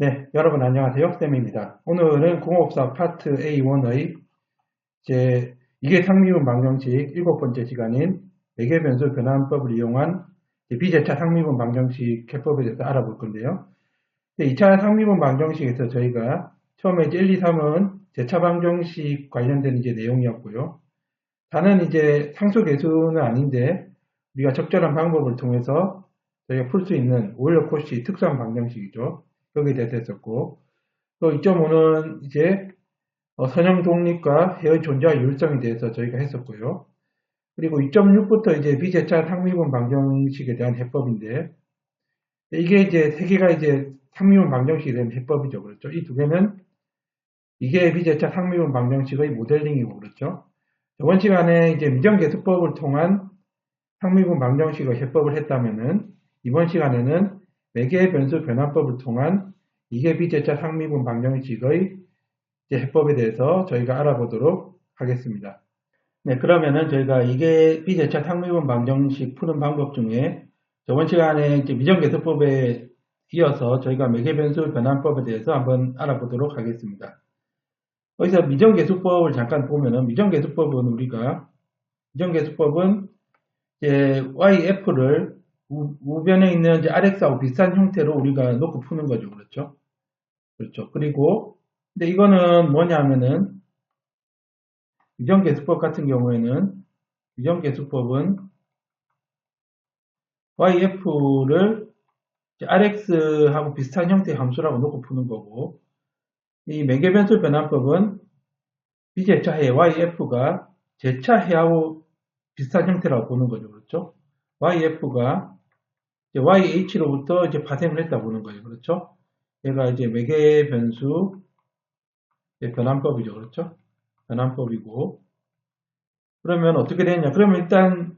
네, 여러분 안녕하세요. 쌤입니다. 오늘은 공업사 파트 A1의 제 이게 상미분 방정식 일곱 번째 시간인 매개 변수 변환법을 이용한 비제차 상미분 방정식 해법에 대해서 알아볼 건데요. 2차 상미분 방정식에서 저희가 처음에 1, 2, 3은 제차 방정식 관련된 이제 내용이었고요. 4는 이제 상수 계수는 아닌데 우리가 적절한 방법을 통해서 저희가 풀 수 있는 오일러 코시 특수한 방정식이죠. 여기에 했었고 또 2.5는 이제 어, 선형 독립과 해의 존재와 유일성에 대해서 저희가 했었고요. 그리고 2.6부터 이제 비제차 상미분 방정식에 대한 해법인데 이게 이제 세 개가 이제 상미분 방정식에 대한 해법이죠. 그렇죠. 이 두 개는 이게 비제차 상미분 방정식의 모델링이고 그렇죠. 저번 시간에 이제 미정계수법을 통한 상미분 방정식의 해법을 했다면은 이번 시간에는 매개 변수 변환법을 통한 이계 비제차 상미분 방정식의 해법에 대해서 저희가 알아보도록 하겠습니다. 네, 그러면은 저희가 이게 비제차 상미분 방정식 푸는 방법 중에 저번 시간에 미정계수법에 이어서 저희가 매개 변수 변환법에 대해서 한번 알아보도록 하겠습니다. 여기서 미정계수법을 잠깐 보면은 미정계수법은 우리가 미정계수법은 이제 YF를 우, 변에 있는 이제 RX하고 비슷한 형태로 우리가 놓고 푸는 거죠. 그렇죠? 그렇죠. 그리고, 근데 이거는 뭐냐면은, 유정계수법 같은 경우에는, 유정계수법은 YF를 RX하고 비슷한 형태의 함수라고 놓고 푸는 거고, 이 매개변수 변환법은 비제차해 YF가 제차해하고 비슷한 형태라고 보는 거죠. 그렇죠? YF가 YH로부터 이제 파생을 했다 보는 거예요. 그렇죠? 얘가 이제 매개 변수 변환법이죠. 그렇죠? 변환법이고 그러면 어떻게 되냐? 그러면 일단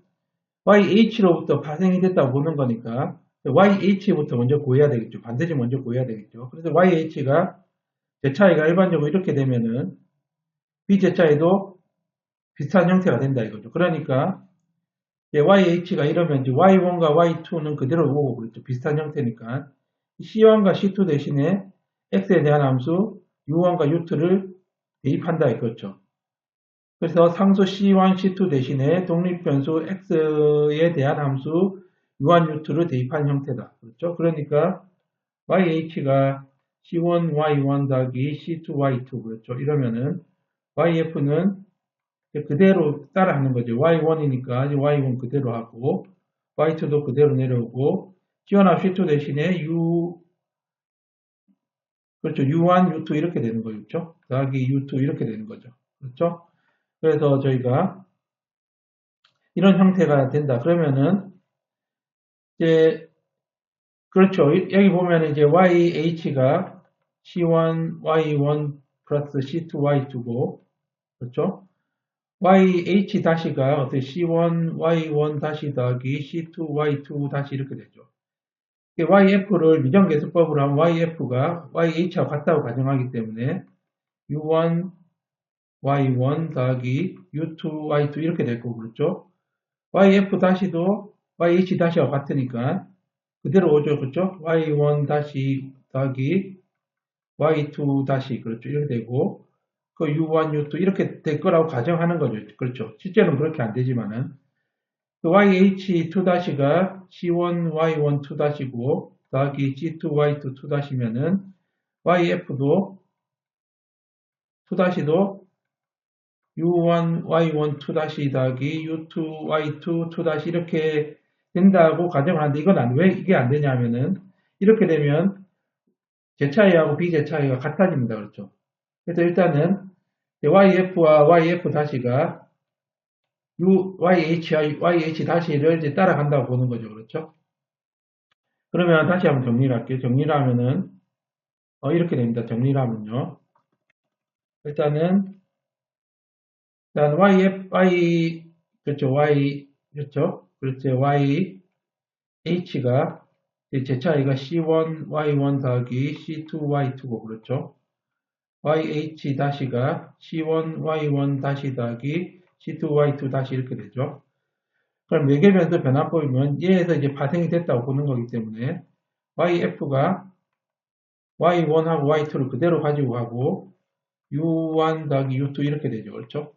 YH로부터 파생이 됐다고 보는 거니까 YH부터 먼저 구해야 되겠죠. 반드시 먼저 구해야 되겠죠. 그래서 YH가 제차이가 일반적으로 이렇게 되면은 B제차에도 비슷한 형태가 된다 이거죠. 그러니까 YH가 이러면 이제 Y1과 Y2는 그대로 오고 그렇죠. 비슷한 형태니까 C1과 C2 대신에 X에 대한 함수 U1과 U2를 대입한다 이거죠. 그래서 상수 C1, C2 대신에 독립변수 X에 대한 함수 U1, U2를 대입한 형태다. 그렇죠? 그러니까 YH가 C1, Y1 더하기 C2, Y2 그렇죠? 이러면은 YF는 그대로 따라하는 거죠. y1이니까 y1 그대로 하고 y2도 그대로 내려오고 C나 C2 대신에 U 그렇죠. U1, U2 이렇게 되는 거죠. 그렇죠? 더하기 U2 이렇게 되는 거죠. 그렇죠? 그래서 저희가 이런 형태가 된다. 그러면은 이제 그렇죠. 여기 보면 이제 YH가 C1, Y1 플러스 C2, Y2고 그렇죠? YH 다시가 어떻게 C1, Y1 다시 더하기 C2, Y2 다시 이렇게 되죠. YF를 미정계수법으로 하면 YF가 YH와 같다고 가정하기 때문에 U1, Y1 더하기 U2, Y2 이렇게 될 거고 그렇죠. YF 다시도 YH 다시와 같으니까 그대로 오죠. 그렇죠. Y1 다시 더하기 Y2 다시 그렇죠. 이렇게 되고 그 U1, U2 이렇게 될 거라고 가정하는 거죠. 그렇죠. 실제로는 그렇게 안 되지만은 그 YH2-가 C1, Y1, 2-고 더하기 G2, Y2, 2-면은 YF도 2-도 U1, Y1, 2- 더하기 U2, Y2, 2- 이렇게 된다고 가정하는데 이건 안, 왜 이게 안 되냐면은 이렇게 되면 제차이하고 비제차이가 같아집니다. 그렇죠. 그래서 일단은 YF와 YF 다시가 U, YH와 YH 다시를 이제 따라간다고 보는 거죠. 그렇죠? 그러면 다시 한번 정리를 할게요. 정리를 하면은, 어, 이렇게 됩니다. 정리를 하면요. 일단은, 일단 YF, Y, 그렇죠. Y, 그렇죠. 그렇죠. Y, H가, 제 차이가 C1, Y1 더하기 C2, Y2고, 그렇죠. YH 다시가 C1, Y1 다시 더하기 C2, Y2 다시 이렇게 되죠. 그럼 매개변수 변화법이면 얘에서 이제 파생이 됐다고 보는 거기 때문에 YF가 y1하고 y2를 그대로 가지고 가고 u1 더하기 u2 이렇게 되죠. 그렇죠?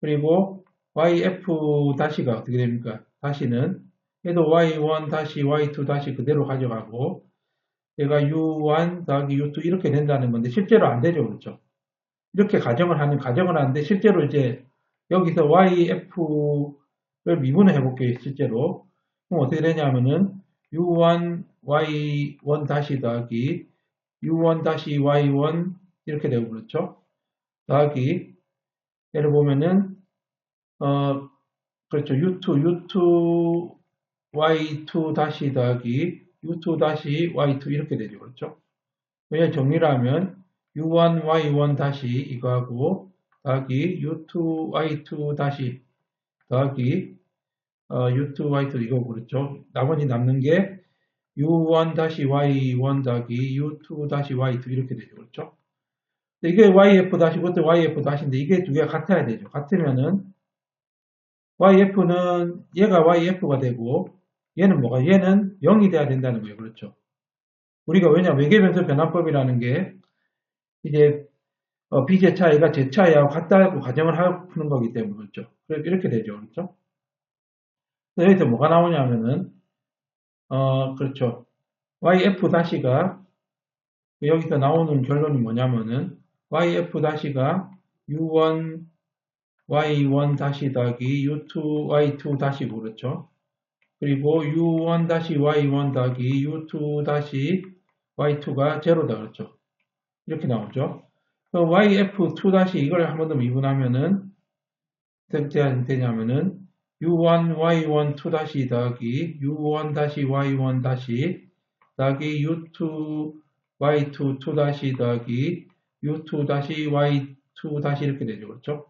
그리고 yf 다시가 어떻게 됩니까? 다시는 얘도 y1 다시 y2 다시 그대로 가져가고 얘가 u1 더하기 u2 이렇게 된다는 건데 실제로 안 되죠. 그렇죠? 이렇게 가정을 하는 가정을 하는데 실제로 이제 여기서 yf를 미분을 해볼게요. 실제로 그럼 어떻게 되냐면은 u1 y1 다시 더하기 u1 다시 y1 이렇게 되고 그렇죠. 더하기 예를 보면은 어 그렇죠. u2 u2 y2 다시 더하기 u2 다시 y2 이렇게 되죠. 그렇죠. 그냥 정리를 하면 u1 y1 다시 이거하고 더하기 u2 y2 다시 더하기 어, u2 y2 이거 그렇죠. 나머지 남는 게 u1 다시 y1 더하기 u2 다시 y2 이렇게 되죠. 그렇죠. 이게 yf 다시 그것도 yf 다시인데 이게 두 개가 같아야 되죠. 같으면은 yf는 얘가 yf가 되고 얘는 뭐가 얘는 0이 돼야 된다는 거예요. 그렇죠. 우리가 왜냐 외계변수 변환법이라는 게 이제 어, b제차 얘가 제차하고 같다고 가정을 하고 푸는 거기 때문에 그렇죠. 이렇게 되죠. 그렇죠. 여기서 뭐가 나오냐면은 어 그렇죠. yf 다시가 여기서 나오는 결론이 뭐냐면은 yf 다시가 u1 y1 다시 더하기 u2 y2 다시 그렇죠. 그리고 u1 다시 y1 더하기 u2 다시 y2가 제로다 그렇죠. 이렇게 나오죠. yf2 다시 이걸 한 번 더 미분하면은 어떻게 되냐면은 u1 y1 2 다시 더하기 u1 다시 y1 다시 더하기 u2 y2 2 다시 더하기 u2 다시 y2 다시 이렇게 되죠. 그렇죠?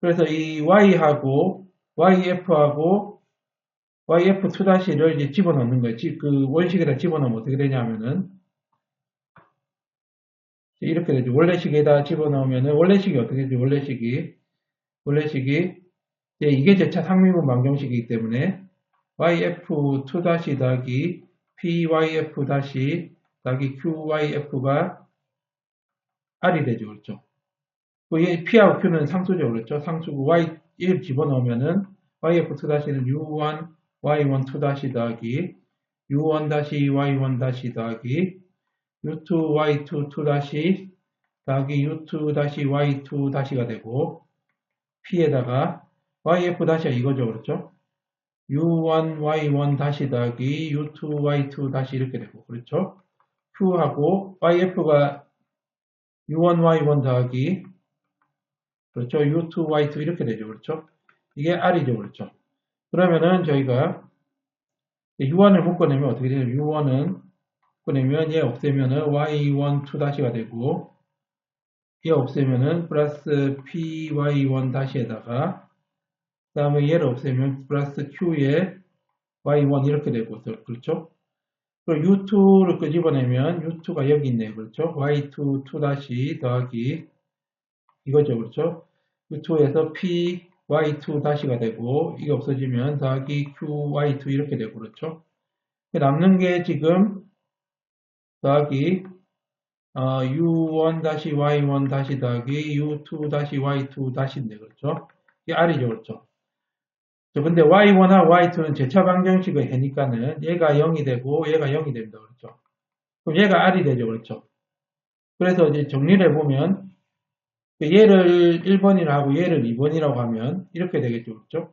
그래서 이 y하고 yf하고 yf2 다시를 이제 집어넣는 거예요. 그 원식에다 집어넣으면 어떻게 되냐면은 이렇게 되죠. 원래식에다 집어넣으면은 원래식이 어떻게 되죠? 원래식이 원래식이 이게 제차 상미분 방정식이기 때문에 yf2 다시 더하기 pyf 다시 더하기 qyf가 r이 되죠. 그렇죠? 그 p하고 q는 상수죠. 그렇죠? 상수고 y 1 집어넣으면은 yf2 다시는 u1 y1 2 다시 더하기 u1 다시 y1 다시 더하기 u2 y2 2 다시 더하기 u2 다시 y2 다시가 되고 p에다가 yf 다시가 이거죠. 그렇죠? u1 y1 다시 더하기 u2 y2 다시 이렇게 되고 그렇죠? q하고 yf가 u1 y1 더하기 그렇죠? u2 y2 이렇게 되죠. 그렇죠? 이게 r이죠. 그렇죠? 그러면은 저희가 u1을 묶어내면 어떻게 되냐면 u1은 묶어내면 얘 없애면은 y1 2 다시가 되고 얘 없애면은 플러스 py1 다시에다가 그 다음에 얘를 없애면 플러스 q에 y1 이렇게 되고 그렇죠? 그리고 u2를 끄집어내면 u2가 여기 있네요. 그렇죠? y2 2 다시 더하기 이거죠. 그렇죠? u2에서 p y2 다시가 되고 이게 없어지면 더하기 qy2 이렇게 되고 그렇죠? 남는 게 지금 더하기 어, u1 다시 y1 다시 더하기 u2 다시 y2 다시인데 그렇죠? 이게 r이죠. 그렇죠? 근데 y1과 y2는 제차 방정식을 해니까는 얘가 0이 되고 얘가 0이 됩니다. 그렇죠? 그럼 얘가 r이 되죠. 그렇죠? 그래서 이제 정리를 해보면 얘를 1번이라고 하고 얘를 2번이라고 하면 이렇게 되겠죠. 그렇죠?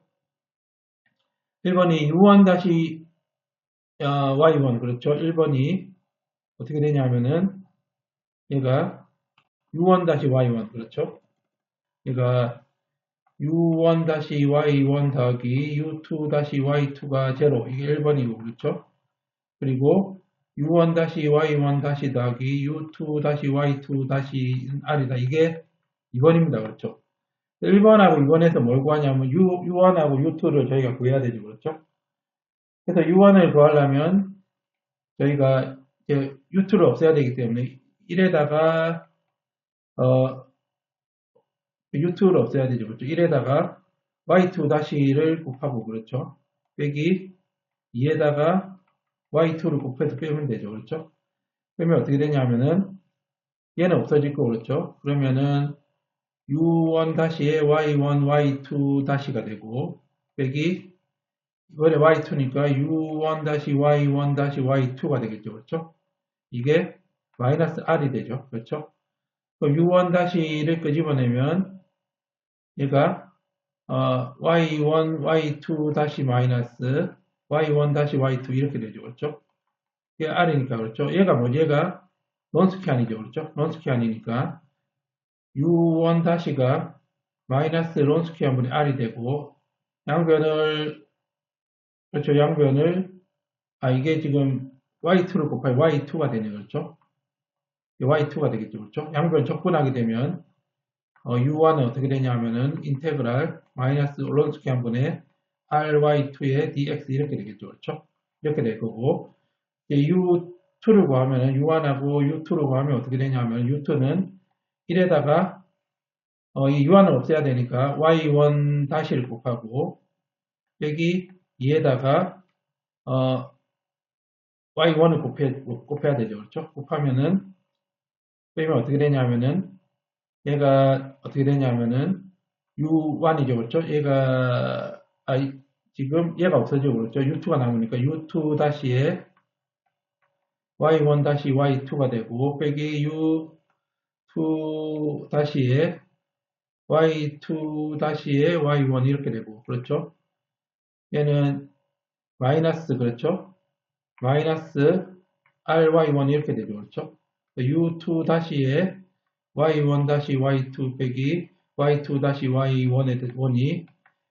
1번이 u1 다시 어, y1 그렇죠? 1번이 어떻게 되냐면은 얘가 u1 다시 y1 그렇죠? 얘가 u1-y1 더하기 u2-y2가 0 이게 1번이고 그렇죠? 그리고 u1-y1 다시 더하기 u2-y2 다시 r이다 이게 2번입니다 그렇죠? 1번하고 2번에서 뭘 구하냐면 u, u1하고 u2를 저희가 구해야 되죠 그렇죠? 그래서 u1을 구하려면 저희가 이제 u2를 없애야 되기 때문에 1에다가 어, u2를 없애야 되죠. 그렇죠? 1에다가 y2 다시를 곱하고 그렇죠. 빼기 2에다가 y2를 곱해서 빼면 되죠. 그렇죠? 그러면 어떻게 되냐면은 얘는 없어질 거 그렇죠? 그러면은 u1 다시에 y1, y2 다시가 되고 빼기 이번에 y2니까 u1 다시 y1 다시 y2가 되겠죠, 그렇죠? 이게 마이너스 r이 되죠, 그렇죠? 그럼 u1 다시를 끄집어내면 얘가 어, y1, y2 다시 마이너스 y1 다시 y2 이렇게 되죠, 그렇죠? 이게 r이니까 그렇죠? 얘가 뭐 얘가 론스키안이죠, 그렇죠? 론스키안이니까 u1 다시가 마이너스 론스키안분의 r이 되고 양변을 그렇죠? 양변을 아 이게 지금 y2를 곱하면 y2가 되네요, 그렇죠? y2가 되겠죠, 그렇죠? 양변 적분하게 되면 어, u1은 어떻게 되냐면은 인테그랄 마이너스 론스키안분의 ry2의 dx 이렇게 되겠죠, 그렇죠? 이렇게 될 거고 u2를 구하면 u1하고 u2를 구하면 어떻게 되냐면 u2는 1에다가 어, 이 u1을 없애야 되니까 y1 다시를 곱하고 여기 2에다가 어, y1을 곱해, 곱해야 되죠. 그렇죠? 곱하면은 빼면 어떻게 되냐면은 얘가 어떻게 되냐면은 u1이죠. 그렇죠? 얘가 아, 지금 얘가 없어지고 그렇죠? u2가 남으니까 u2 다시에 y1 다시 y2가 되고 빼기 u2 다시에 y2 다시에 y1 이렇게 되고 그렇죠? 얘는 마이너스 그렇죠? 마이너스 ry1 이렇게 되죠. 그렇죠? u2 다시에 y1 다시 y2 빼기 y2 다시 y1의 원이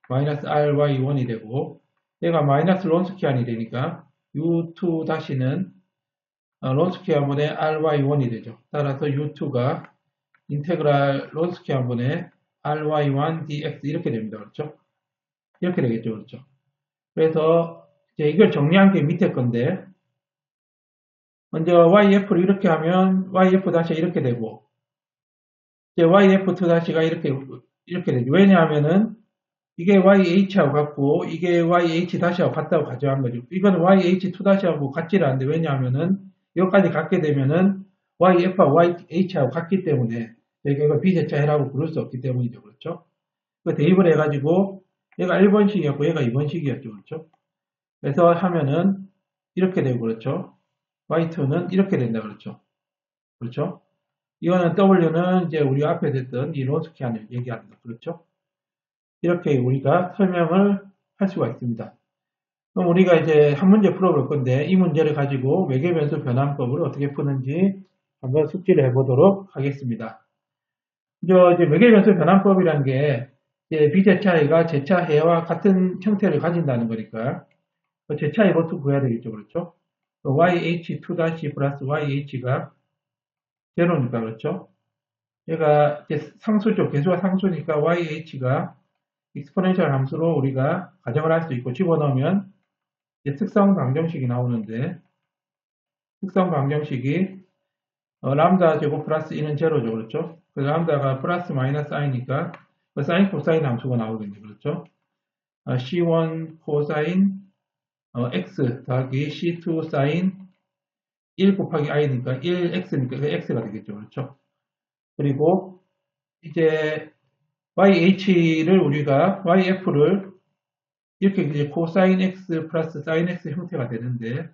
마이너스 ry1이 되고 얘가 마이너스 론스키안이 되니까 u2 다시는 론스키안분의 ry1이 되죠. 따라서 u2가 인테그랄 론스키안분의 ry1 dx 이렇게 됩니다. 그렇죠? 이렇게 되겠죠. 그렇죠? 그래서 이제 이걸 정리한 게 밑에 건데 먼저 yf를 이렇게 하면 yf 다시 이렇게 되고 이제 yf2 다시가 이렇게 이렇게 되죠. 왜냐하면은 이게 YH하고 같고 이게 YH 다시하고 같다고 가져간 거죠. 이건 YH2 다시하고 같지를 않는데 왜냐하면은 여기까지 갖게 되면은 YF와 YH하고 같기 때문에 여기가 비대차 해라고 부를 수 없기 때문이죠. 그렇죠? 그 대입을 해가지고 얘가 1번식이었고 얘가 2번식이었죠. 그렇죠? 그래서 하면은 이렇게 되고 그렇죠? Y2는 이렇게 된다. 그렇죠? 그렇죠? 이거는 W는 이제 우리 앞에 됐던 이 론스키안을 얘기합니다. 그렇죠? 이렇게 우리가 설명을 할 수가 있습니다. 그럼 우리가 이제 한 문제 풀어볼 건데 이 문제를 가지고 외계변수 변환법을 어떻게 푸는지 한번 숙지를 해보도록 하겠습니다. 이제 외계변수 변환법이라는 게 비제차이가 제차해와 같은 형태를 가진다는 거니까 제차의 버트 구해야 되겠죠. 그렇죠? yh2- 플러스 yh가 제로니까 그렇죠? 얘가 상수죠. 개수가 상수니까 yh가 익스포넨셜 함수로 우리가 가정을 할 수 있고 집어넣으면 특성 방정식이 나오는데 특성 방정식이 어, 람다 제곱 플러스 1은 제로죠. 그렇죠? 그 람다가 플러스 마이너스 i니까 그 사인 코사인 함수가 나오겠네. 그렇죠? 어, C1 코사인 어, x 더하기 C2 사인 1 곱하기 i니까 1x니까 그 x가 되겠죠. 그렇죠? 그리고 이제 yh를 우리가 yf를 이렇게 이제 코사인 x 플러스 사인 x 형태가 되는데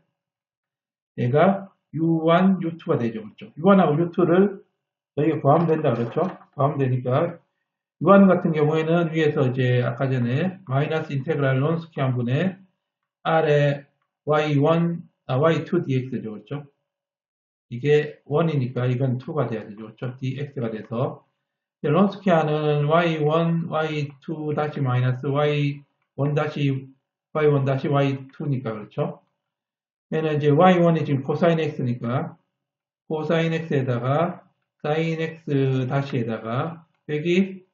얘가 u1, u2가 되죠. 그렇죠? u1하고 u2를 저희가 구하면 된다. 그렇죠? 구하면 되니까 u1 같은 경우에는 위에서 이제 아까 전에 마이너스 인테그랄 론스키 한 분의 r의 y1, 아, y2 dx죠. 그렇죠? 이게 1이니까 이건 2가 돼야 되죠. 그렇죠? dx가 돼서 론스키아는 y1, y2 다시 마이너스 y1 다시 y1 다시 y2니까 그렇죠? 얘는 이제 y1이 지금 코사인 x니까 코사인 x에다가 사인 x 다시에다가 여기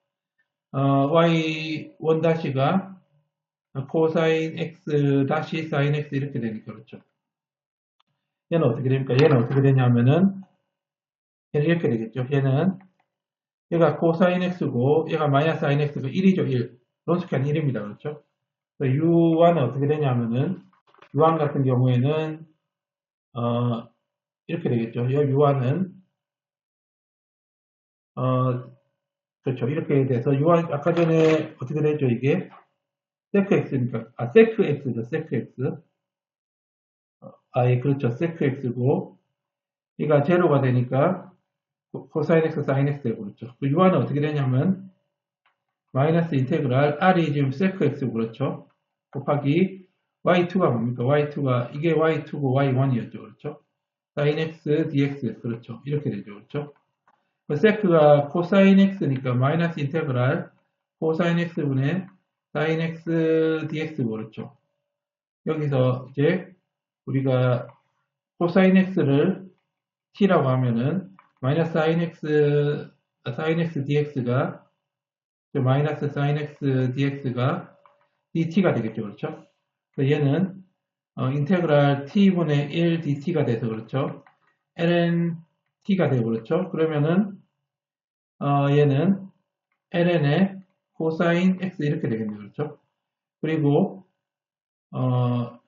어, y1 다시가 코사인 x 다시 사인 x 이렇게 되니까 그렇죠? 얘는 어떻게 됩니까? 얘는 어떻게 되냐면은 얘는 이렇게 되겠죠? 얘는 얘가 코사인 x고 얘가 마이너스 사인 x고 1이죠 1 론스키안 1입니다 그렇죠 u1은 어떻게 되냐면은 u1 같은 경우에는 어 이렇게 되겠죠. 이 유한은 어 그렇죠. 이렇게 돼서 유한 아까 전에 어떻게 됐죠 이게 secx니까 아 secx죠 secx 아예 그렇죠 secx고 얘가 제로가 되니까 코사인 x 사인 x 되고 그렇죠. 그 유한은 어떻게 되냐면 마이너스 인테그랄 r이 지금 secx고 그렇죠. 곱하기 y2가 뭡니까? y2가 이게 y2고 y1이었죠. 그렇죠? sin x dx 그렇죠. 이렇게 되죠. 그렇죠? 그 sec가 코사인 x니까 마이너스 인테그랄 코사인 x분의 sin x dx 그렇죠. 여기서 이제 우리가 코사인 x를 t라고 하면은 마이너스 sin x sin x dx가 마이너스 sin x dx가 dt가 되겠죠. 그렇죠? 얘는 어, 인테그랄 t분의 1 dt가 돼서 그렇죠. ln t가 되고 그렇죠. 그러면은 어, 얘는 ln의 코사인 x 이렇게 되겠네요. 그렇죠. 그리고 어,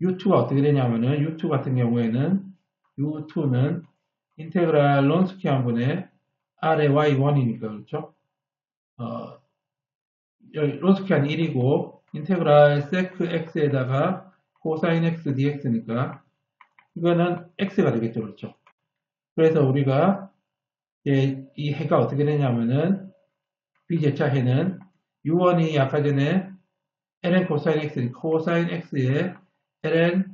u2가 어떻게 되냐면은 u2 같은 경우에는 u2는 인테그랄 론스키 한 분의 r의 y1이니까 그렇죠. 어, 여기 론스키 한 1이고 인테그랄 sec x에다가 코사인 x dx니까 이거는 x가 되겠죠. 그렇죠. 그래서 우리가 이 해가 어떻게 되냐면은 비제차 해는 u1이 아까 전에 ln 코사인 x, 코사인 x에 ln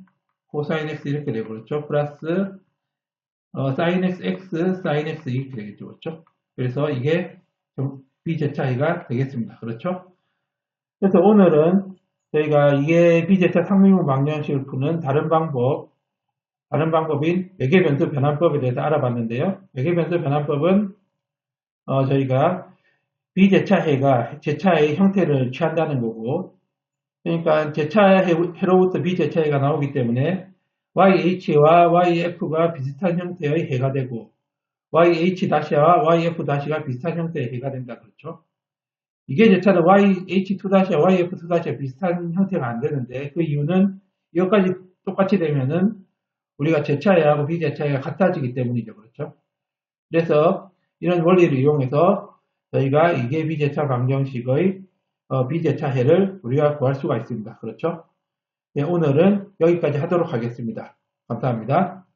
코사인 x 이렇게 되고 그렇죠. 플러스 어, sin x, x, sin x 이렇게 되겠죠. 그렇죠. 그래서 이게 비제차 해가 되겠습니다. 그렇죠. 그래서 오늘은 저희가 이게 비제차 상미분 방정식을 푸는 다른 방법 다른 방법인 매개변수 변환법에 대해서 알아봤는데요. 매개변수 변환법은 어, 저희가 비제차해가 제차의 형태를 취한다는 거고 그러니까 제차해로부터 비제차해가 나오기 때문에 YH와 YF가 비슷한 형태의 해가 되고 YH-와 YF-가 비슷한 형태의 해가 된다 그렇죠. 이게 제 차는 YH2-와 YF2-가 비슷한 형태가 안 되는데 그 이유는 이것까지 똑같이 되면은 우리가 제차해하고 비제차해가 같아지기 때문이죠. 그렇죠? 그래서 이런 원리를 이용해서 저희가 이게 비제차 방정식의 어, 비제차해를 우리가 구할 수가 있습니다. 그렇죠? 네, 오늘은 여기까지 하도록 하겠습니다. 감사합니다.